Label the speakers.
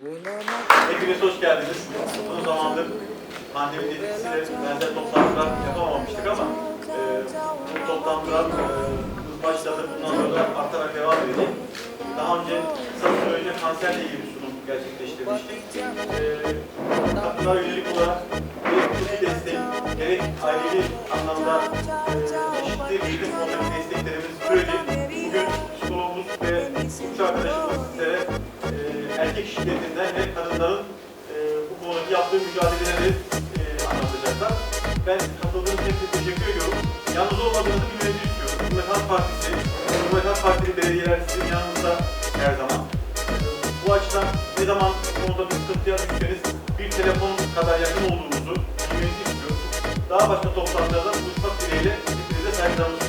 Speaker 1: Hepiniz hoş geldiniz. Uzun zamandır pandemi etkisiyle benzer toplantılar yapamamıştık ama e, bu toplantılar e, başladı. Bundan sonra da artarak devam edecek. Daha önce kısa önce kanserle ilgili sunum gerçekleştirmiştik. E, kadınlara yönelik olarak bir tıbbi destek, gerek ailevi anlamda e, çeşitli bilim konusunda desteklerimiz böyle. Bugün psikologumuz ve üç arkadaşımız erkek şiddetinden ve kadınların e, bu konudaki yaptığı mücadeleleri e, anlatacaklar. Ben katıldığınız için teşekkür ediyorum. Yalnız olmadığınızı bilmenizi istiyorum. Cumhuriyet Halk Partisi, Cumhuriyet Halk Partili belediyeler sizin yanınızda her zaman. E, bu açıdan ne zaman bu konuda bir sıkıntıya düşseniz bir telefon kadar yakın olduğumuzu bilmenizi istiyorum. Daha başka toplantılarda buluşmak dileğiyle hepinize saygılarımı sunuyorum.